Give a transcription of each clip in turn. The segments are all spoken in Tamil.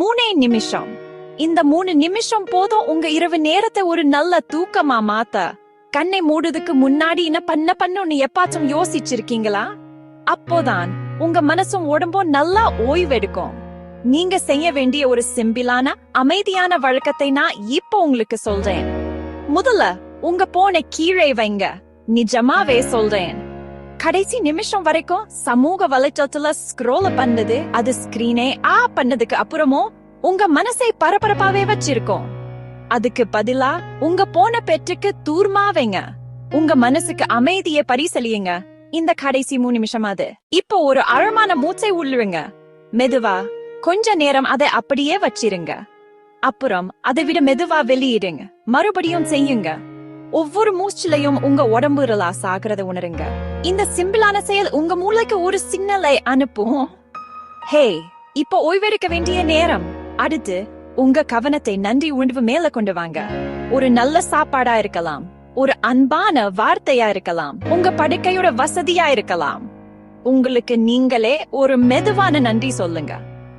மூணே நிமிஷம். இந்த மூணு நிமிஷம் போதும் உங்க இரவு நேரத்தை ஒரு நல்ல தூக்கமா மாத்த. கண்ணை மூடுறதுக்கு முன்னாடி என்ன பண்ண பண்ணு எப்பாச்சும் யோசிச்சிருக்கீங்களா? அப்போதான் உங்க மனசும் உடம்பும் நல்லா ஓய்வெடுக்கும். நீங்க செய்ய வேண்டிய ஒரு சிம்பிளான அமைதியான வழக்கத்தை நான் இப்போ உங்களுக்கு சொல்றேன். முதல்ல உங்க போனை கீழே வைங்க. நிஜமாவே சொல்றேன். கடைசி நிமிஷம் வரைக்கும் சமூக வலைத்தளத்துல ஸ்க்ரோல் பண்ணது அது ஸ்கிரீனே ஆ பண்ணதுக்கு அப்புறமும் உங்க மனசை பரபரப்பாவே வச்சிருக்கோம். அதுக்கு பதிலா உங்க போன பெற்றுக்கு தூர்மாவைங்க. உங்க மனசுக்கு அமைதியை பரிசலியுங்க இந்த கடைசி மூணு நிமிஷமாது இப்போ ஒரு ஆழமான மூச்சை உள்ளுங்க. மெதுவா கொஞ்ச நேரம் அதை அப்படியே வச்சிருங்க. அப்புறம் அதை விட மெதுவா வெளியிடுங்க. மறுபடியும் செய்யுங்க. ஒவ்வொரு மூச்சிலையும் உங்க உடம்பு ரிலாக்ஸ் ஆகிறத உணருங்க. இந்த சிம்பிளான செயல் உங்க மூளைக்கு ஒரு சிக்னலை அனுப்பும். ஹே இப்போ ஓய்வெடுக்க வேண்டிய நேரம். அடுத்து உங்க கவனத்தை நன்றி உணர்வு மேல கொண்டு வாங்க. ஒரு நல்ல சாப்பாடா இருக்கலாம். ஒரு அன்பான வார்த்தையா இருக்கலாம். உங்க படுக்கையோட வசதியா இருக்கலாம். உங்களுக்கு நீங்களே ஒரு மெதுவான நன்றி சொல்லுங்க.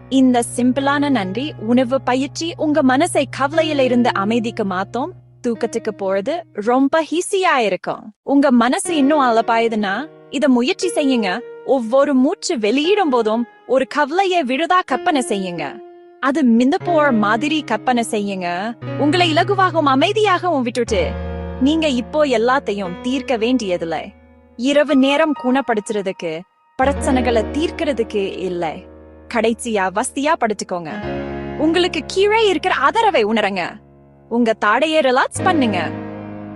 இந்த சிம்பிளான நன்றி உணவு பயிற்சி உங்க மனசை கவலையில இருந்து அமைதிக்கு மாத்தோம். தூக்கத்துக்கு போறது ரொம்ப ஹீஸியா இருக்கும் உங்க மனசு இன்னும் அலப்பாயுதுன்னா இத முயற்சி செய்யுங்க. ஒவ்வொரு மூச்சு வெளியிடும் போதும் ஒரு கவலையை விழுதா கற்பனை செய்யுங்க. அது மிந்த போற மாதிரி கற்பனை செய்யுங்க. உங்களை இலகுவாகவும் அமைதியாகவும் விட்டுட்டு நீங்க இப்போ எல்லாத்தையும் தீர்க்க வேண்டியதில்ல. இரவு நேரம் குணப்படுத்துறதுக்கு பிரச்சனைகளை தீர்க்கிறதுக்கு இல்லை. கடைசியா வசதியா படுத்துக்கோங்க. உங்களுக்கு கீழே இருக்கிற ஆதரவை உணருங்க. உங்க தாடையை ரிலாக்ஸ் பண்ணுங்க.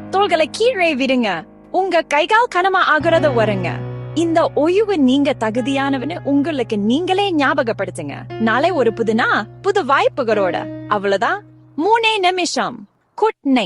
தோள்களை கீழே விடுங்க. உங்க கைகால் கனமா ஆகுறத வருங்க இந்த ஓய்வு நீங்க தகுதியானவனு உங்களுக்கு நீங்களே ஞாபகப்படுத்துங்க. நாளை ஒரு புதுனா புது வாய்ப்புகளோட. அவ்வளவுதான். மூணே நிமிஷம். குட்